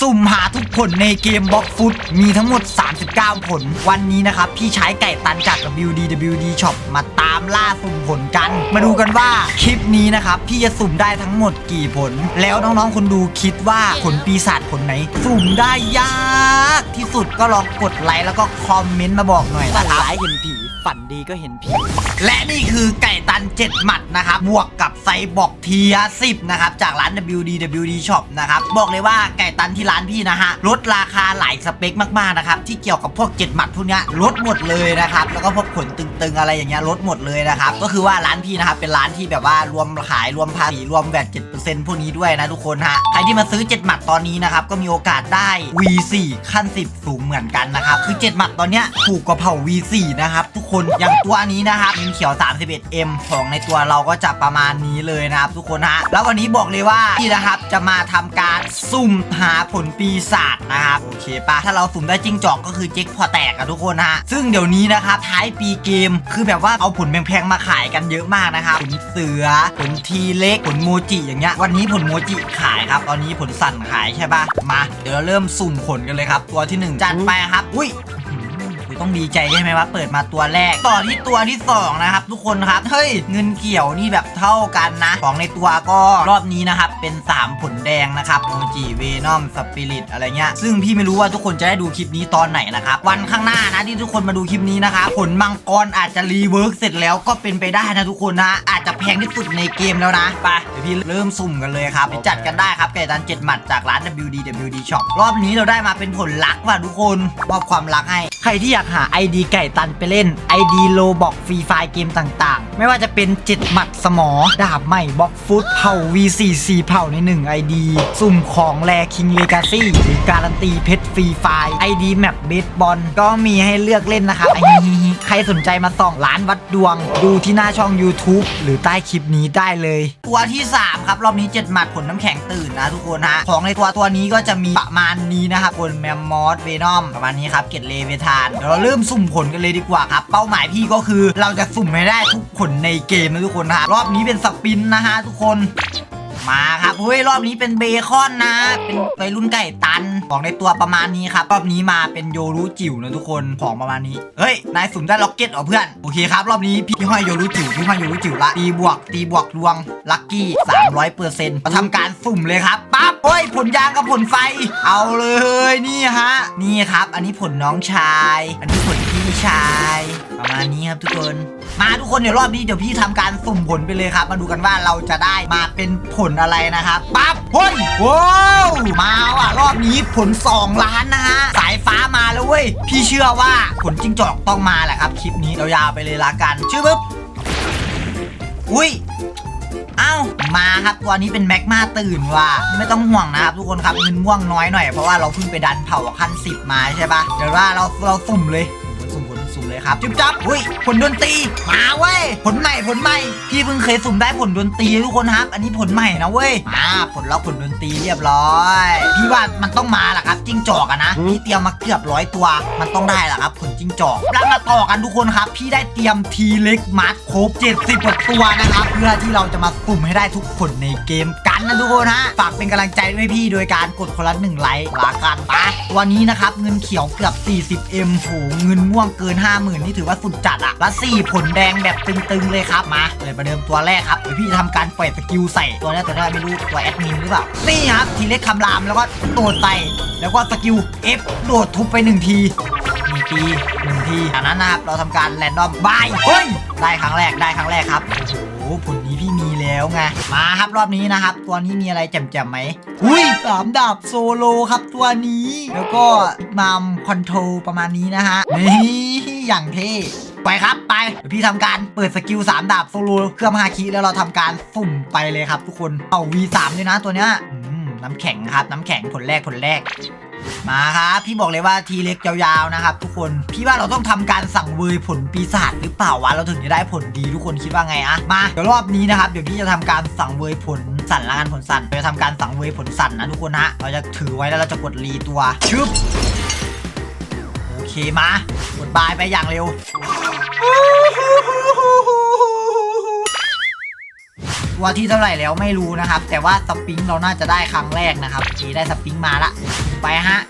สุ่มหาทุกผลในเกมบล็อกฟุตมีทั้งหมด 39 ผล วันนี้นะครับ พี่ใช้ไก่ตันจาก WDWD Shop มาตามล่าสุ่มผลกัน มาดูกันว่าคลิปนี้นะครับ พี่จะสุ่มได้ทั้งหมดกี่ผล แล้วน้องๆคนดูคิดว่าผลปีศาจผลไหน สุ่มได้ยาก สุดก็ลองกดไลค์แล้วก็คอมเมนต์มาบอกหน่อยฝันะนครับ ร้ายเห็นผี ฝันดีก็เห็นผี และนี่คือไก่ตัน 7 หมัดนะครับ บวกกับไซบอร์กเทีย10 นะครับ จากร้าน WDWD Shop นะครับ บอกเลยว่าไก่ตันที่ร้านพี่นะฮะ ลดราคาหลายสเปคมาก ๆ นะครับ ที่เกี่ยวกับพวก 7 หมัดพวกเนี้ยลดหมดเลยนะครับ แล้วก็พวกขนตึง ๆ อะไรอย่างเงี้ยลดหมดเลยนะครับ ก็คือว่าร้านพี่นะครับเป็นร้านที่แบบว่ารวมขายรวมภาษีรวมแวด7%พวกนี้ด้วยนะทุกคนฮะใครที่มาซื้อ 7 หมัดตอนนี้นะครับก็มีโอกาสได้ V4 ขั้น10สูงเหมือนกันนะครับคือ 7 หมัดตอนเนี้ยถูกกว่าเผ่า V4 นะครับทุกคนอย่างตัวนี้นะครับมินเขียว 31M ของในตัวเราก็จะประมาณนี้เลยนะครับทุกคนฮะแล้ววันนี้บอกเลยว่าพี่นะครับจะมาทำการสุ่มหาผลปีศาจนะครับโอเคปะถ้าเราสุ่มได้จิ้งจอกก็คือเจ๊กพอแตกอะทุกคนฮะซึ่งเดี๋ยวนี้นะครับท้ายปีเกมคือแบบว่าเอาผลแพงๆมาขายกันเยอะมากนะครับผลเสือผลทีเล็กผลโมจิอย่างเงี้ยวันนี้ผลโมจิขายครับตอนนี้ผลสั่นขายใช่ปะมาเดี๋ยวเราเริ่มสุ่มผลกันเลยครับตัวที่หนึ่งจัดไปครับ อุ้ย ต้องดีใจใช่ไหมว่าเปิดมาตัวแรก ต่อที่ตัวที่ 2 นะครับ ทุกคนครับ เฮ้ย เงินเกี่ยวนี่แบบเท่ากันนะ ของในตัวก็รอบนี้นะครับ เป็น 3 ผลแดงนะครับโมจิเวนอมสปิริตอะไรเงี้ย ซึ่งพี่ไม่รู้ว่าทุกคนจะได้ดูคลิปนี้ตอนไหนนะครับ วันข้างหน้านะที่ทุกคนมาดูคลิปนี้นะครับผลมังกรอาจจะรีเวิร์กเสร็จแล้วก็เป็นไปได้นะทุกคนนะ อาจจะแพงที่สุดในเกมแล้วนะไปเดี๋ยวพี่เริ่มสุ่มกันเลยครับไปจัดกันได้ครับไก่ตัน7หมัดจากร้าน WDWD Shop รอบนี้เราได้มาเป็นผลลักว่ะทุกคนมอบความรักให้ ใครที่อยากหา ID ไก่ตันไปเล่น ID โลบอกฟรีไฟเกมต่างๆ ไม่ว่าจะเป็น7หมัดสมอ ดาบใหม่บ็อกฟุตเผ่า V44 เผ่าใน 1 ID สุ่มของแลคิงเลกาซี่หรือการันตีเพชรฟรีไฟ ID แมปเบสบอลก็มีให้เลือกเล่นนะครับไอ้ใครสนใจมาส่องร้านวัดดวง ดูที่หน้าช่อง YouTube หรือใต้คลิปนี้ได้เลย ตัวที่ 3 ครับรอบนี้ 7 หมัดผลน้ำแข็งตื่นนะทุกคนฮะของในตัวตัวนี้ก็จะมีประมาณนี้นะครับคนแมมมอสเวนอมประมาณนี้ครับเกตเลเวทานเดี๋ยวเราเริ่มสุ่มผลกันเลยดีกว่าครับ เป้าหมายพี่ก็คือเราจะสุ่มให้ได้ทุกผลในเกมนะทุกคนนะรอบนี้เป็นสปินนะฮะทุกคน มาครับเฮ้ยรอบนี้เป็นเบคอนนะ เป็นวัยรุ่นไก่ตันของในตัวประมาณนี้ครับรอบนี้มาเป็นโยรุจิ๋วนะทุกคนของประมาณนี้เฮ้ยนายสุ่มได้ล็อกเก็ตเหรอเพื่อนโอเคครับรอบนี้พี่ห้อยโยรุจิ๋วพี่ห้อยโยรุจิ๋วละตีบวกตีบวกรวงลัคกี้300เปอร์เซ็นต์มาทำการสุ่มเลยครับปั๊บเฮ้ยผลยางกับผลไฟ เอาเลยนี่ฮะนี่ครับ อันนี้ผลน้องชาย อันนี้ผลพี่ชาย ประมาณนี้ครับทุกคน มาทุกคนเดี๋ยวรอบนี้เดี๋ยวพี่ทำการสุ่มผลไปเลยครับ มาดูกันว่าเราจะได้มาเป็นผลอะไรนะครับปั๊บเฮ้ยว้าวมาว่ะรอบนี้ผล 2 ล้านนะฮะสายฟ้ามาแล้วเว้ยพี่เชื่อว่าผลจิ้งจอกต้องมาแหละครับคลิปนี้เรายาวไปเลยละกันชื่อปึ๊บอุ้ยเอ้ามาครับตัวนี้เป็นแม็กมาตื่นว่ะไม่ต้องห่วงนะครับทุกคนครับเงินม่วงน้อยหน่อยเพราะว่าเราเพิ่งไปดันเผาขั้นสิบมาใช่ปะเดี๋ยวว่าเราเราสุ่มเลย สุ่มผลสุ่มเลยครับจุ๊บจับอุ้ยผลดนตรีมาเว้ยผลใหม่ผลใหม่พี่เพิ่งเคยสุ่มได้ผลดนตรีทุกคนครับ อันนี้ผลใหม่นะเว้ยมาผลล็อกผลดนตรีเรียบร้อยพี่ว่ามันต้องมาแหละครับจิ้งจอกอะนะพี่เตรียมมาเกือบร้อยตัว มันต้องได้แหละครับผลจิ้งจอกแล้วมาต่อกันทุกคนครับ พี่ได้เตรียมทีเล็กมัดครบ70กว่าตัวนะครับเพื่อที่เราจะมาสุ่มให้ได้ทุกคนในเกมกันนะทุกคนฮะ ฝากเป็นกำลังใจด้วยพี่โดยการกดคนละหนึ่งไลค์ลากันปะวันนี้นะครับ เงินเขียวเกือบ 40M โหเงินม่วงเกิน 50,000 นี่ถือว่าสุดจัดอะและ4ผลแดงแบบตึงๆเลยครับ มาเลยประเดิมตัวแรกครับเดี๋ยวพี่จะทำการปล่อยสกิลใส่ตัวนี้ตัวนี้ไม่รู้ตัวแอดมินหรือเปล่า นี่ครับทีเล็กคำรามแล้วก็โดดใส่แล้วก็สกิล F โดดทุบไปหนึ่งทีหนึ่งทีหนึ่งทีจากนั้นนะครับเราทำการแรนดอมบายเฮ้ยได้ครั้งแรกได้ครั้งแรกครับโอ้โหผลนี้พี่ แล้วไงมาครับรอบนี้นะครับ ตัวนี้มีอะไรแจ่มๆไหมอุ้ยสามดาบโซโลครับตัวนี้ แล้วก็มามคอนโทรประมาณนี้นะฮะนี่อย่างเท่ไปครับไปเดี๋ยวพี่ทำการเปิดสกิล3ดาบโซโลเครื่องฮาคิแล้วเราทำการสุ่มไปเลยครับทุกคนเอา V3 ด้วยนะตัวเนี้ยน้ำแข็งครับ น้ำแข็งผลแรกผลแรก มาครับพี่บอกเลยว่าทีเล็กยาวๆนะครับ ทุกคนพี่ว่าเราต้องทำการสั่งเวยผลปีศาจหรือเปล่าวะเราถึงจะได้ผลดีทุกคนคิดว่าไงอะมาเดี๋ยวรอบนี้นะครับเดี๋ยวพี่จะทำการสั่งเวยผลสั่นละกันผลสั่นเราจะทำการสั่งเวยผลสั่นนะทุกคนฮะเราจะถือไว้แล้วเราจะกดรีตัวชึบโอเคมากดบายไปอย่างเร็วตัวที่เท่าไหร่แล้วไม่รู้นะครับ แต่ว่าสปริงเราน่าจะได้ครั้งแรกนะครับโอเคได้สปริงมาละ ไปฮะ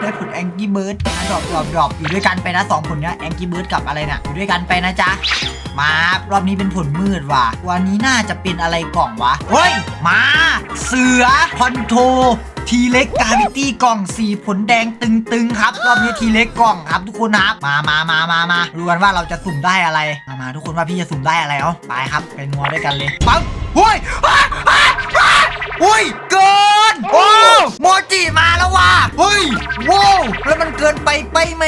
ได้ผลแองกี้เบิร์ดดรอปดรอปดรอปอยู่ด้วยกันไปนะสองผลเนี้ยแองกี้เบิร์ดกับอะไรเนี่ยอยู่ด้วยกันไปนะจ๊ะ มารอบนี้เป็นผลมืดว่ะ วันนี้น่าจะเป็นอะไรกล่องวะ เฮ้ย มา เสือคอนโทรทีเล็กกาวิตี้กล่องสีผลแดงตึงๆครับ รอบนี้ทีเล็กกล่องครับทุกคนครับ มามามามามาดูกันว่าเราจะสุ่มได้อะไร มามาทุกคนว่าพี่จะสุ่มได้อะไรเอ้าไปครับไปนัวด้วยกันเลยปั๊บเฮ้ย อะอะอะอุ้ย เกิน โอ้โมจิมาแล้วว่ะ เฮ้ยโว้วแล้วมันเกินไปไปไหม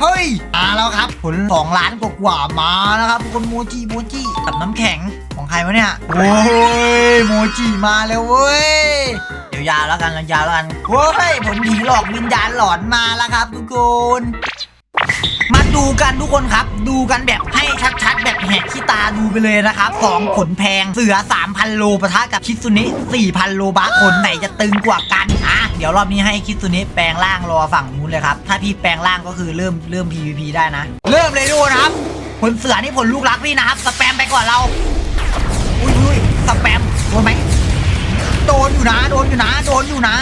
เฮ้ยมาแล้วครับ ผลสองล้านกว่าๆมาแล้วครับทุกคนโมจิโมจิกับน้ำแข็งของใครวะเนี่ย โอ้ยโมจิมาแล้วเว้ย เดี๋ยวยาวแล้วกันยาวแล้วกัน เฮ้ยผลผีหลอกวิญญาณหลอนมาแล้วครับทุกคนมา ดูกันทุกคนครับ ดูกันแบบให้ชัดๆ แบบแหกขี้ตาดูไปเลยนะครับสองขนแพงเสือ 3,000 โลปะทะกับคิสุนิ4,000 โลบาขนไหนจะตึงกว่ากันอะเดี๋ยวรอบนี้ให้คิสุนิแปลงร่างรอฝั่งนู้นเลยครับ ถ้าพี่แปลงร่างก็คือเริ่มเริ่ม PVP ได้นะ เริ่มเลยดูนะครับผลเสือนี่ผลลูกรักพี่นะครับสแปมไปก่อนเราอุ้ยอุ้ยสแปมโดนไหมโดนอยู่นะโดนอยู่นะโดนอยู่นะ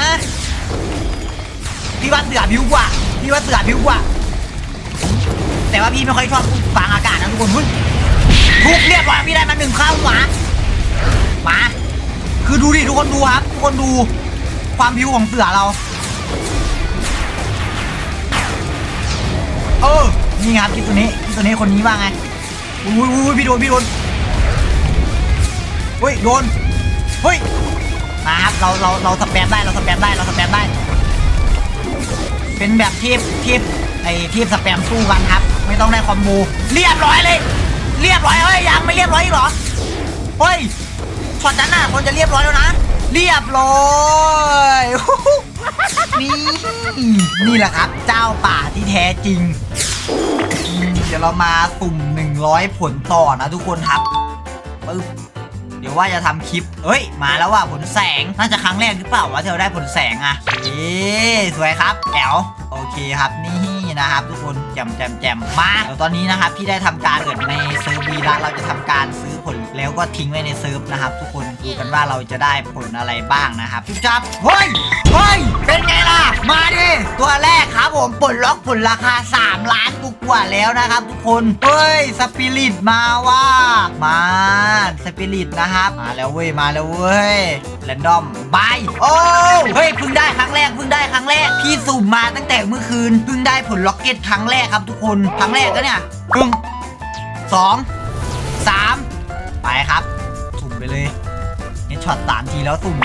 พี่ว่าเสือผิวกว่าพี่ว่าเสือผิวกว่า แต่ว่าพี่ไม่ค่อยชอบฟังอากาศนะทุกคนหุ้ยทุกเรียบร้อยพี่ได้มาหนึ่งข้าวหมาหมาคือดูดิทุกคนดูครับทุกคนดูความพิวของเสือเรา เออนี่งครับคลิปตัวนี้คลิปตัวนี้คนนี้ว่าไงอุ้ยอุ้ยอุ้ยพี่โดนพี่โดนเฮ้ยโดนเฮ้ยมาครับเราเราเราสแปมได้เราสแปมได้เราสแปมได้ เป็นแบบทีบทีบไอ้ทีบสแปมสู้กันครับ ไม่ต้องได้คอมโบเรียบร้อยเลย เรียบร้อยเฮ้ยยังไม่เรียบร้อยอีกเหรอเฮ้ยช็อตนั้นน่ะคนจะเรียบร้อยแล้วนะเรียบร้อยนี่นี่แหละครับ เจ้าป่าที่แท้จริง เดี๋ยวเรามาสุ่ม 100 ผลต่อนะทุกคนครับปึ๊บเดี๋ยวว่าจะทำคลิปเฮ้ย มาแล้วว่ะผลแสง น่าจะครั้งแรกหรือเปล่าวะที่เราได้ผลแสงอะเอ๊สวยครับแจ๋วโอเคครับนี่ นะครับ ทุกคนแจมแจมแจมมาเดี๋ยวตอนนี้นะครับพี่ได้ทำการเกิดในเซิร์ฟวีละเราจะทำการซื้อผลแล้วก็ทิ้งไว้ในเซิร์ฟนะครับ ทุกคนดูกันว่าเราจะได้ผลอะไรบ้างนะครับจุ๊บจับเฮ้ยเฮ้ยเป็นไงล่ะ มาดิตัวแรกครับผมปลดล็อกผลราคา 3 ล้านกว่าแล้วนะครับ ทุกคนเฮ้ยสปิริตมาว่า มาสปิริตนะครับมาแล้วเว้ยมาแล้วเว้ยแรนดอมบายโอ้เฮ้ยเพิ่งได้ครั้งแรกเพิ่งได้ครั้งแรก พี่สุ่มมาตั้งแต่เมื่อคืนเพิ่งได้ผลล็อกเก็ตครั้งแรกครับทุกคนครั้งแรกก็เนี่ยหนึ่งสองสามไปครับ สุ่มไปเลยเนี่ยช็อตสามทีแล้วสุ่ม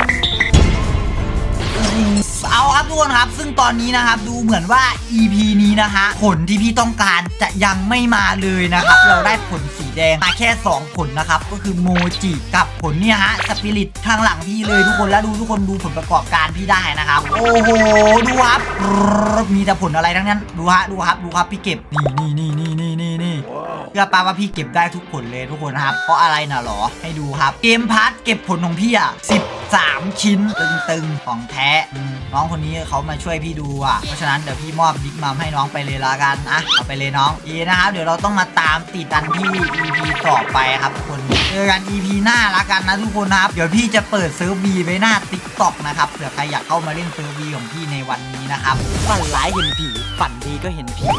เอาครับทุกคนครับ ซึ่งตอนนี้นะครับดูเหมือนว่า EP นี้นะฮะผลที่พี่ต้องการจะยังไม่มาเลยนะครับ เราได้ผลสีแดงมาแค่ 2 ผลนะครับ ก็คือโมจิกับผลเนี่ยฮะสปิริตข้างหลังพี่เลยทุกคนแล้วดูทุกคนดูผลประกอบการพี่ได้นะครับ โอ้โหดูครับมีแต่ผลอะไรทั้งนั้นดูฮะดูครับดูครับพี่เก็บนี่นี่นี่นี่นี่นี่นี่เชื่อปาว่าพี่เก็บได้ทุกผลเลยทุกคนครับ เพราะอะไรนะหรอให้ดูครับเกมพาร์ทเก็บผลของพี่อะ 3 ชิ้นตึงๆ ของแท้น้องคนนี้เขามาช่วยพี่ดูอะ เพราะฉะนั้นเดี๋ยวพี่มอบบิ๊กมัมให้น้องไปเลยละกันอะเอาไปเลยน้องดีนะครับ เดี๋ยวเราต้องมาตามติดกันที่ EP ต่อไปครับทุกคนเจอกัน EP หน้าละกันนะทุกคนนะครับ เดี๋ยวพี่จะเปิดเซิร์ฟวีไว้หน้า t ิ k t o k นะครับเผื่อใครอยากเข้ามาเล่นเซิร์ฟวีของพี่ในวันนี้นะครับฝันร้ายเห็นผีฝันดีก็เห็นผี